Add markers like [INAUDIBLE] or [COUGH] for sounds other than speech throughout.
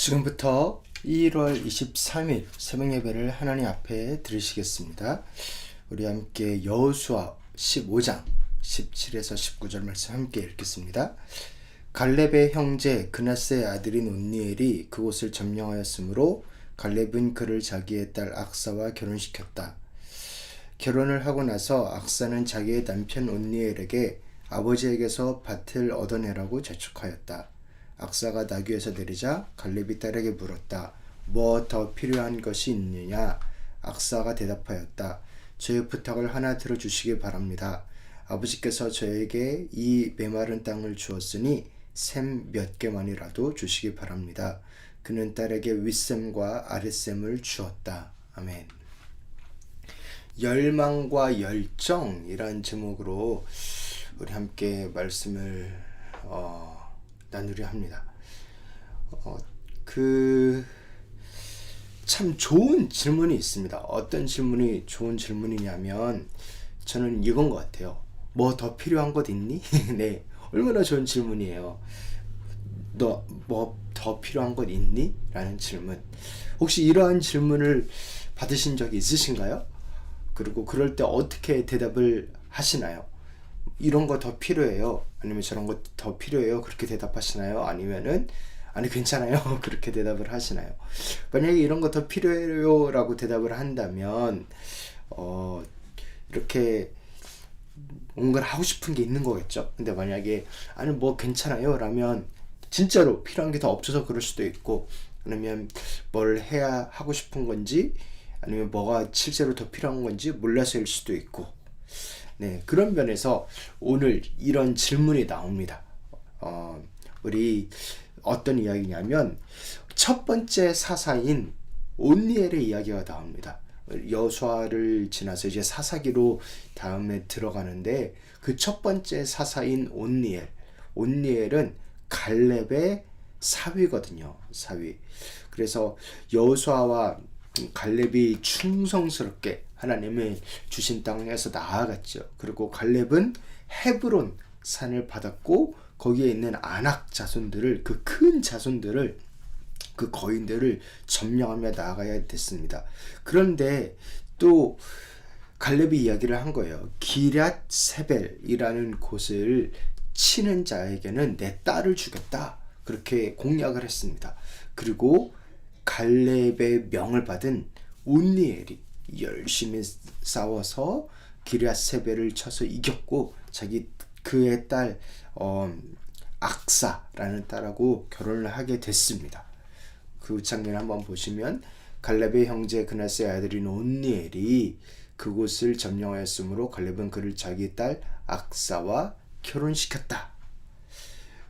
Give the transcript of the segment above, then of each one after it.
지금부터 1월 23일 새벽 예배를 하나님 앞에 드리시겠습니다. 우리 함께 여호수아 15장 17에서 19절 말씀 함께 읽겠습니다. 갈렙의 형제 그나스의 아들인 온니엘이 그곳을 점령하였으므로 갈렙은 그를 자기의 딸 악사와 결혼시켰다. 결혼을 하고 나서 악사는 자기의 남편 온니엘에게 아버지에게서 밭을 얻어내라고 재촉하였다. 악사가 나귀에서 내리자 갈렙이 딸에게 물었다. 뭐 더 필요한 것이 있느냐? 악사가 대답하였다. 저의 부탁을 하나 들어주시기 바랍니다. 아버지께서 저에게 이 메마른 땅을 주었으니 샘 몇 개만이라도 주시기 바랍니다. 그는 딸에게 윗샘과 아랫샘을 주었다. 아멘. 열망과 열정이란 제목으로 우리 함께 말씀을 어, 나누려 합니다. 어, 그, 참 좋은 질문이 있습니다. 어떤 질문이 좋은 질문이냐면, 저는 이건 것 같아요. 뭐 더 필요한 것 있니? [LAUGHS] 네. 얼마나 좋은 질문이에요. 너 뭐 더 필요한 것 있니? 라는 질문. 혹시 이러한 질문을 받으신 적이 있으신가요? 그리고 그럴 때 어떻게 대답을 하시나요? 이런 거 더 필요해요. 아니면 저런 거 더 필요해요. 그렇게 대답하시나요? 아니면은 아니 괜찮아요. [LAUGHS] 그렇게 대답을 하시나요? 만약에 이런 거 더 필요해요라고 대답을 한다면 어 이렇게 뭔가를 하고 싶은 게 있는 거겠죠. 근데 만약에 아니 뭐 괜찮아요. 라면 진짜로 필요한 게 더 없어서 그럴 수도 있고 아니면 뭘 해야 하고 싶은 건지 아니면 뭐가 실제로 더 필요한 건지 몰라서일 수도 있고 네, 그런 면에서 오늘 이런 질문이 나옵니다. 어, 우리 어떤 이야기냐면 첫 번째 사사인 온니엘의 이야기가 나옵니다. 여수아를 지나서 이제 사사기로 다음에 들어가는데 그 첫 번째 사사인 온니엘. 온니엘은 갈렙의 사위거든요. 사위. 그래서 여수아와 갈렙이 충성스럽게 하나님의 주신 땅에서 나아갔죠. 그리고 갈렙은 헤브론 산을 받았고 거기에 있는 아낙 자손들을 그 큰 자손들을 그 거인들을 점령하며 나아가야 됐습니다. 그런데 또 갈렙이 이야기를 한 거예요. 기랏 세벨이라는 곳을 치는 자에게는 내 딸을 주겠다. 그렇게 공약을 했습니다. 그리고 갈렙의 명을 받은 온니엘이 열심히 싸워서 기리앗 세벨을 쳐서 이겼고 자기 그의 딸 어, 악사라는 딸하고 결혼을 하게 됐습니다. 그 장면 한번 보시면 갈렙의 형제 그나스의 아들인 온니엘이 그곳을 점령하였으므로 갈렙은 그를 자기 딸 악사와 결혼시켰다.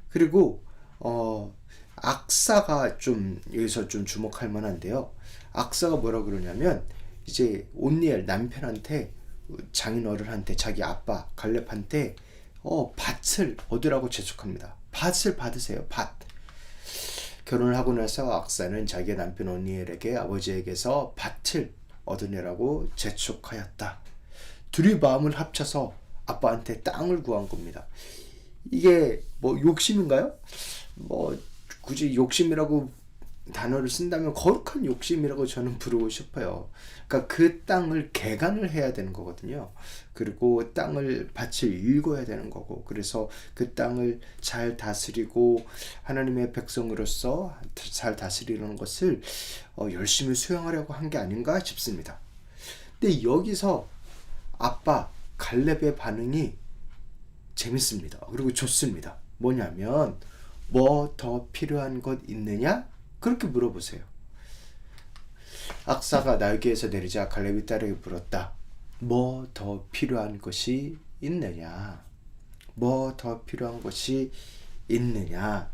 그리고 어 악사가 좀 여기서 좀 주목할 만한데요. 악사가 뭐라 그러냐면 이제 온니엘 남편한테 장인어른한테 자기 아빠 갈렙한테 어 밭을 얻으라고 재촉합니다. 밭을 받으세요. 밭. 결혼을 하고 나서 악사는 자기 남편 온니엘에게 아버지에게서 밭을 얻으내라고 재촉하였다. 둘이 마음을 합쳐서 아빠한테 땅을 구한 겁니다. 이게 뭐 욕심인가요? 뭐 굳이 욕심이라고 단어를 쓴다면 거룩한 욕심이라고 저는 부르고 싶어요. 그러니까 그 땅을 개간을 해야 되는 거거든요. 그리고 땅을 밭을 읽어야 되는 거고, 그래서 그 땅을 잘 다스리고 하나님의 백성으로서 잘 다스리는 것을 어, 열심히 수행하려고 한 게 아닌가 싶습니다. 근데 여기서 아빠 갈렙의 반응이 재밌습니다. 그리고 좋습니다. 뭐냐면 뭐 더 필요한 것 있느냐? 그렇게 물어보세요. 악사가 날개에서 내리자 갈렙이 딸에게 물었다. 뭐 더 필요한 것이 있느냐? 뭐 더 필요한 것이 있느냐?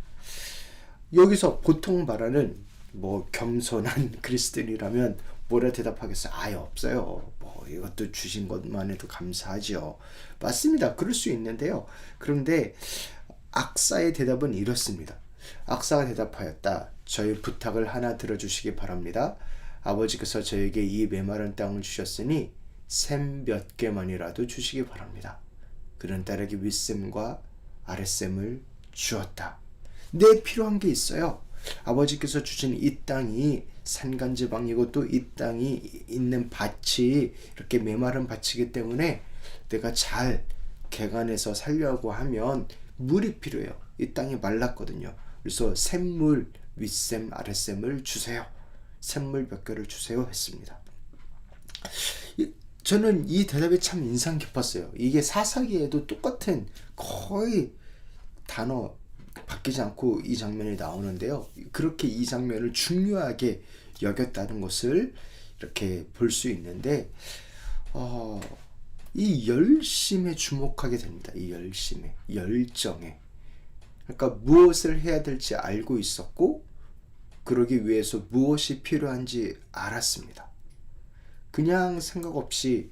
여기서 보통 말하는 뭐 겸손한 [LAUGHS] 그리스도인이라면 뭐라 대답하겠어요? 아예 없어요. 뭐 이것도 주신 것만 해도 감사하지요. 맞습니다. 그럴 수 있는데요. 그런데 악사의 대답은 이렇습니다. 악사가 대답하였다. 저의 부탁을 하나 들어주시기 바랍니다. 아버지께서 저에게 이 메마른 땅을 주셨으니 샘 몇 개만이라도 주시기 바랍니다. 그는 딸에게 윗샘과 아랫샘을 주었다. 내 필요한 게 있어요. 아버지께서 주신 이 땅이 산간지방이고 또 이 땅이 있는 밭이 이렇게 메마른 밭이기 때문에 내가 잘 개간해서 살려고 하면 물이 필요해요. 이 땅이 말랐거든요. 그래서 샘물 윗샘 아랫샘을 주세요. 샘물 몇 개를 주세요 했습니다. 이- 저는 이 대답이 참 인상 깊었어요. 이게 사사기에도 똑같은 거의 단어 바뀌지 않고 이 장면이 나오는데요. 그렇게 이 장면을 중요하게 여겼다는 것을 이렇게 볼 수 있는데, 어, 이 열심에 주목하게 됩니다. 이 열심에, 열정에. 그러니까 무엇을 해야 될지 알고 있었고, 그러기 위해서 무엇이 필요한지 알았습니다. 그냥 생각 없이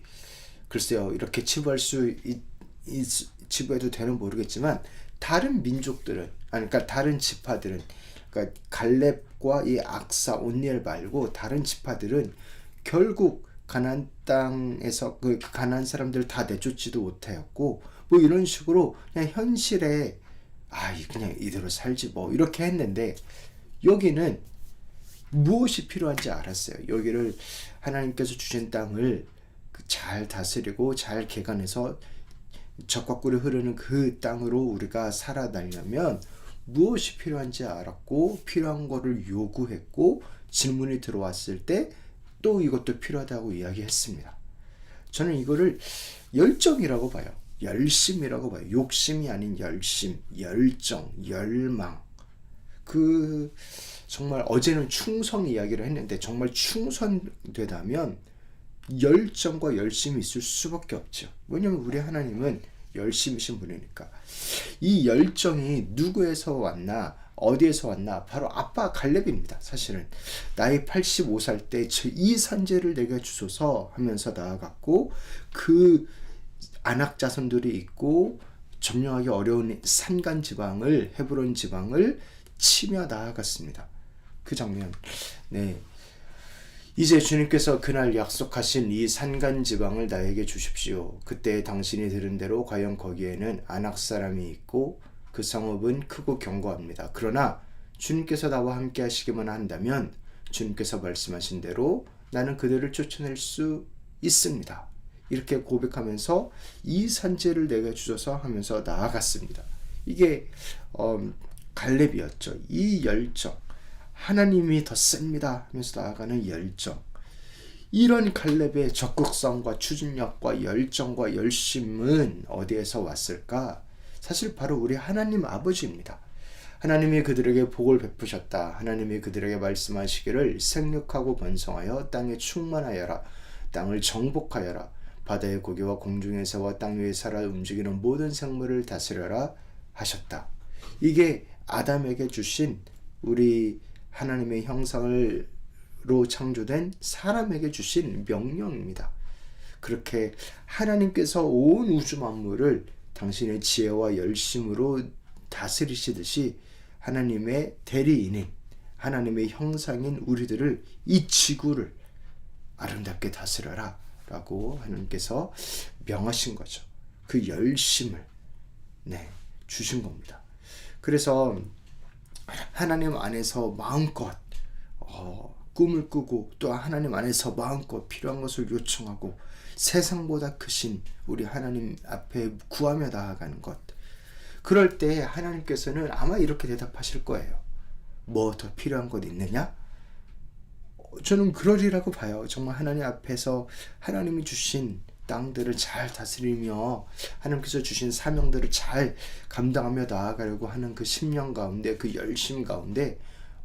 글쎄요 이렇게 치부할 수 있, 있- 치부해도 되는 모르겠지만 다른 민족들은 아니 그러니까 다른 지파들은 그러니까 갈렙과 이 악사 온니엘 말고 다른 지파들은 결국 가난 땅에서 그 가난 사람들 다 내쫓지도 못하였고 뭐 이런 식으로 그냥 현실에 아 이- 그냥 이대로 살지 뭐 이렇게 했는데 여기는 무엇이 필요한지 알았어요. 여기를 하나님께서 주신 땅을 그잘 다스리고 잘 개간해서 적과 꿀이 흐르는 그 땅으로 우리가 살아나려면 무엇이 필요한지 알았고 필요한 거를 요구했고 질문이 들어왔을 때 또 이것도 필요하다고 이야기했습니다. 저는 이거를 열정이라고 봐요. 열심이라고 봐요. 욕심이 아닌 열심, 열정, 열망. 그 정말 어제는 충성 이야기를 했는데 정말 충성되다면 열정과 열심이 있을 수밖에 없죠. 왜냐면 우리 하나님은 열심이신 분이니까. 이 열정이 누구에서 왔나, 어디에서 왔나, 바로 아빠 갈렙입니다. 사실은. 나이 85살 때 이 산재를 내게 주소서 하면서 나아갔고, 그 안악 자손들이 있고, 점령하기 어려운 산간 지방을, 헤브론 지방을 치며 나아갔습니다. 그 장면. 네. 이제 주님께서 그날 약속하신 이 산간 지방을 나에게 주십시오. 그때 당신이 들은 대로 과연 거기에는 안악 사람이 있고 그 성읍은 크고 견고합니다. 그러나 주님께서 나와 함께 하시기만 한다면 주님께서 말씀하신 대로 나는 그들을 쫓아낼 수 있습니다. 이렇게 고백하면서 이 산지를 내게 주셔서 하면서 나아갔습니다. 이게 어, 갈렙이었죠. 이 열정. 하나님이 더 셉니다 하면서 나아가는 열정. 이런 갈렙의 적극성과 추진력과 열정과 열심은 어디에서 왔을까? 사실 바로 우리 하나님 아버지입니다. 하나님이 그들에게 복을 베푸셨다. 하나님이 그들에게 말씀하시기를 생육하고 번성하여 땅에 충만하여라. 땅을 정복하여라. 바다의 고기와 공중의 새와 땅 위에 살아 움직이는 모든 생물을 다스려라 하셨다. 이게 아담에게 주신 우리 하나님의 형상으로 창조된 사람에게 주신 명령입니다. 그렇게 하나님께서 온 우주 만물을 당신의 지혜와 열심으로 다스리시듯이 하나님의 대리인인 하나님의 형상인 우리들을 이 지구를 아름답게 다스려라 라고 하나님께서 명하신 거죠. 그 열심을 네, 주신 겁니다. 그래서 하나님 안에서 마음껏 어, 꿈을 꾸고 또 하나님 안에서 마음껏 필요한 것을 요청하고 세상보다 크신 우리 하나님 앞에 구하며 나아가는 것. 그럴 때 하나님께서는 아마 이렇게 대답하실 거예요. 뭐 더 필요한 것 있느냐? 어, 저는 그러리라고 봐요. 정말 하나님 앞에서 하나님이 주신 땅들을 잘 다스리며 하나님께서 주신 사명들을 잘 감당하며 나아가려고 하는 그 심령 가운데 그 열심 가운데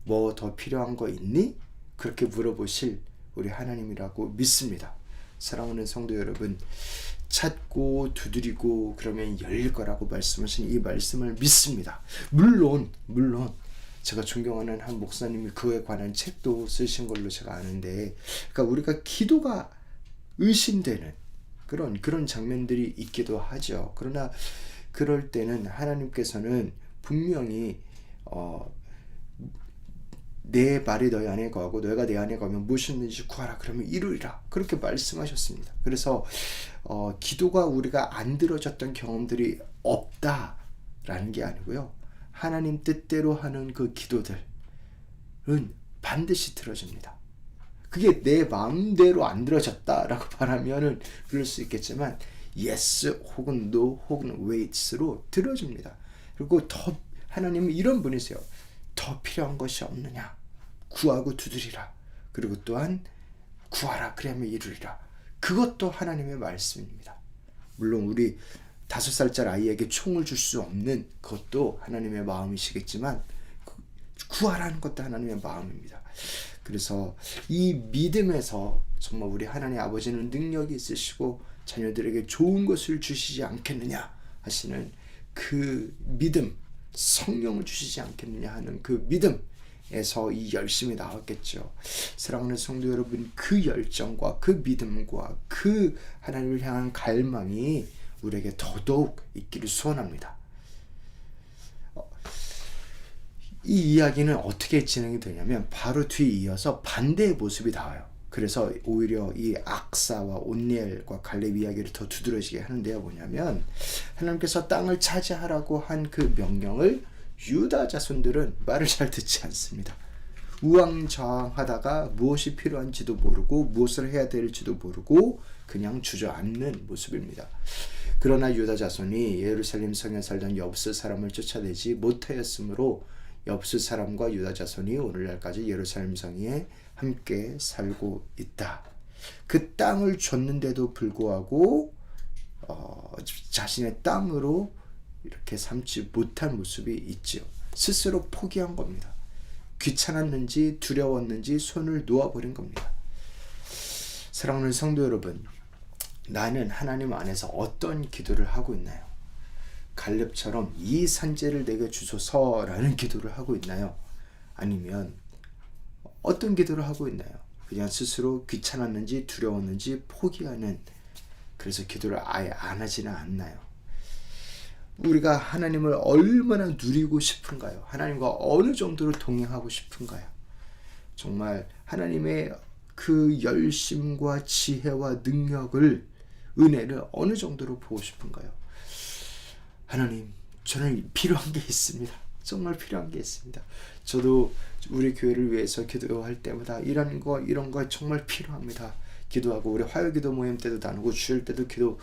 뭐 더 필요한 거 있니? 그렇게 물어보실 우리 하나님이라고 믿습니다. 사랑하는 성도 여러분, 찾고 두드리고 그러면 열릴 거라고 말씀하신 이 말씀을 믿습니다. 물론 물론 제가 존경하는 한 목사님이 그에 관한 책도 쓰신 걸로 제가 아는데, 그러니까 우리가 기도가 의심되는 그런 그런 장면들이 있기도 하죠. 그러나 그럴 때는 하나님께서는 분명히 어, 내 말이 너희 안에 거하고 너희가 내 안에 거하면 무엇이든지 구하라 그러면 이루리라 그렇게 말씀하셨습니다. 그래서 어, 기도가 우리가 안 들어졌던 경험들이 없다라는 게 아니고요. 하나님 뜻대로 하는 그 기도들 반드시 들어줍니다. 그게 내 마음대로 안 들어졌다라고 [LAUGHS] 말하면은 그럴 수 있겠지만 yes 혹은 no 혹은 waits로 들어줍니다. 그리고 더 하나님은 이런 분이세요. 더 필요한 것이 없느냐 구하고 두드리라. 그리고 또한 구하라 그리하면 이루리라. 그것도 하나님의 말씀입니다. 물론 우리 다섯 살짜리 아이에게 총을 줄 수 없는 그것도 하나님의 마음이시겠지만 그- 구하라는 것도 하나님의 마음입니다. 그래서 이 믿음에서 정말 우리 하나님 아버지는 능력이 있으시고 자녀들에게 좋은 것을 주시지 않겠느냐 하시는 그 믿음, 성령을 주시지 않겠느냐 하는 그 믿음에서 이 열심이 나왔겠죠. 사랑하는 성도 여러분, 그 열정과 그 믿음과 그 하나님을 향한 갈망이 우리에게 더더욱 있기를 소원합니다. 이 이야기는 어떻게 진행이 되냐면 바로 뒤에 이어서 반대의 모습이 나와요. 그래서 오히려 이 악사와 온니엘과 갈렙 이야기를 더 두드러지게 하는데요. 뭐냐면 하나님께서 땅을 차지하라고 한 그 명령을 유다 자손들은 말을 잘 듣지 않습니다. 우왕좌왕하다가 무엇이 필요한지도 모르고 무엇을 해야 될지도 모르고 그냥 주저앉는 모습입니다. 그러나 유다 자손이 예루살렘 성에 살던 엽스 사람을 쫓아내지 못하였으므로 엽스 사람과 유다 자손이 오늘날까지 예루살렘 성에 함께 살고 있다. 그 땅을 줬는데도 불구하고 어, 자신의 땅으로 이렇게 삼지 못한 모습이 있죠. 스스로 포기한 겁니다. 귀찮았는지 두려웠는지 손을 놓아버린 겁니다. 사랑하는 성도 여러분, 나는 하나님 안에서 어떤 기도를 하고 있나요? 갈렙처럼 이 산재를 내게 주소서라는 기도를 하고 있나요? 아니면 어떤 기도를 하고 있나요? 그냥 스스로 귀찮았는지 두려웠는지 포기하는 그래서 기도를 아예 안 하지는 않나요? 우리가 하나님을 얼마나 누리고 싶은가요? 하나님과 어느 정도로 동행하고 싶은가요? 정말 하나님의 그 열심과 지혜와 능력을 은혜를 어느 정도로 보고 싶은가요? 하나님, 저는 필요한 게 있습니다. 정말 필요한 게 있습니다. 저도 우리 교회를 위해서 기도할 때마다 이런 거 이런 거 정말 필요합니다. 기도하고 우리 화요기도 모임 때도 나누고 주일 때도 기도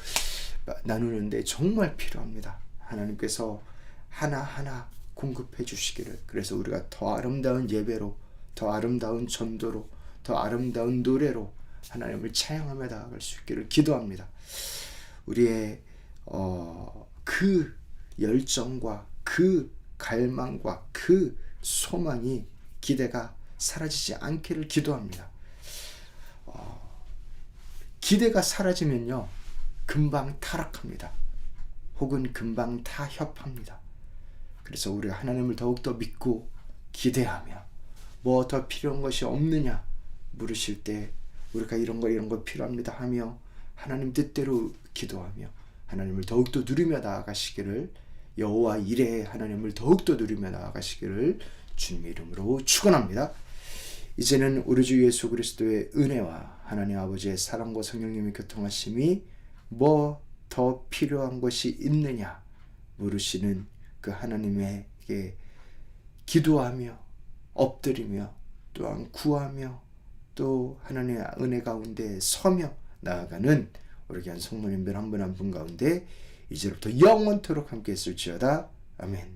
나누는데 정말 필요합니다. 하나님께서 하나하나 공급해 주시기를 그래서 우리가 더 아름다운 예배로 더 아름다운 전도로 더 아름다운 노래로 하나님을 찬양하며 나아갈 수 있기를 기도합니다. 우리의 어, 그 열정과 그 갈망과 그 소망이 기대가 사라지지 않기를 기도합니다. 어, 기대가 사라지면요 금방 타락합니다. 혹은 금방 타협합니다. 그래서 우리가 하나님을 더욱더 믿고 기대하며 뭐 더 필요한 것이 없느냐 물으실 때 우리가 이런 거 이런 거 필요합니다 하며 하나님 뜻대로 기도하며 하나님을 더욱더 누리며 나아가시기를 여호와 이레 하나님을 더욱더 누리며 나아가시기를 주님 이름으로 축원합니다. 이제는 우리 주 예수 그리스도의 은혜와 하나님 아버지의 사랑과 성령님의 교통하심이 뭐 더 필요한 것이 있느냐 물으시는 그 하나님에게 기도하며 엎드리며 또한 구하며 또 하나님의 은혜 가운데 서며 나아가는 우리 귀한 성도님들 한 분 한 분 가운데 이제부터 영원토록 함께 했을지어다 아멘.